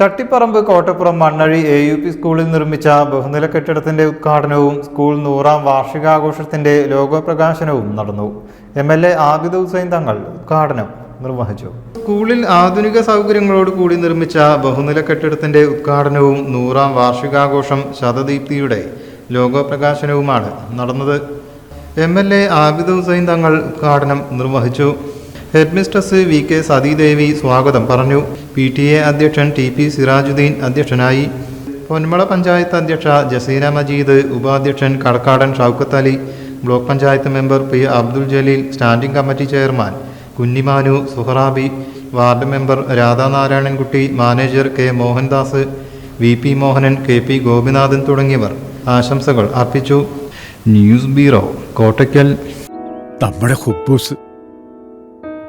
Chattipparamba Kottappuram Mannazhi A U P സ്കൂളിൽ നിർമ്മിച്ച ബഹുനില കെട്ടിടത്തിന്റെ ഉദ്ഘാടനവും സ്കൂൾ നൂറാം വാർഷികാഘോഷത്തിന്റെ ലോഗോ പ്രകാശനവും നടന്നു. M L A Abid Hussain Thangal ഉദ്ഘാടനം നിർവഹിച്ചു. സ്കൂളിൽ ആധുനിക സൗകര്യങ്ങളോട് കൂടി നിർമ്മിച്ച ബഹുനില കെട്ടിടത്തിന്റെ ഉദ്ഘാടനവും നൂറാം വാർഷികാഘോഷം ശതദീപ്തിയുടെ ലോഗോ പ്രകാശനവുമാണ് നടന്നത്. M L A Abid Hussain Thangal ഉദ്ഘാടനം നിർവഹിച്ചു. ഹെഡ്മിസ്ട്രസ് വി കെ സതീദേവി സ്വാഗതം പറഞ്ഞു. പി ടി എ അധ്യക്ഷൻ ടി പി സിറാജുദ്ദീൻ അധ്യക്ഷനായി. പൊന്മള പഞ്ചായത്ത് അധ്യക്ഷ ജസീന മജീദ് ഉപാധ്യക്ഷൻ Kadakkadan Shoukath Ali block panchayat member P Abdul Jaleel standing committee chairman Kunjimanu Suharabi ward member Radhanarayanankutty manager K Mohandas V P Mohanan K P Gopinathan തുടങ്ങിയവർ ആശംസകൾ അർപ്പിച്ചു. News bureau Kottakkal. നമ്മുടെ കുബൂസ്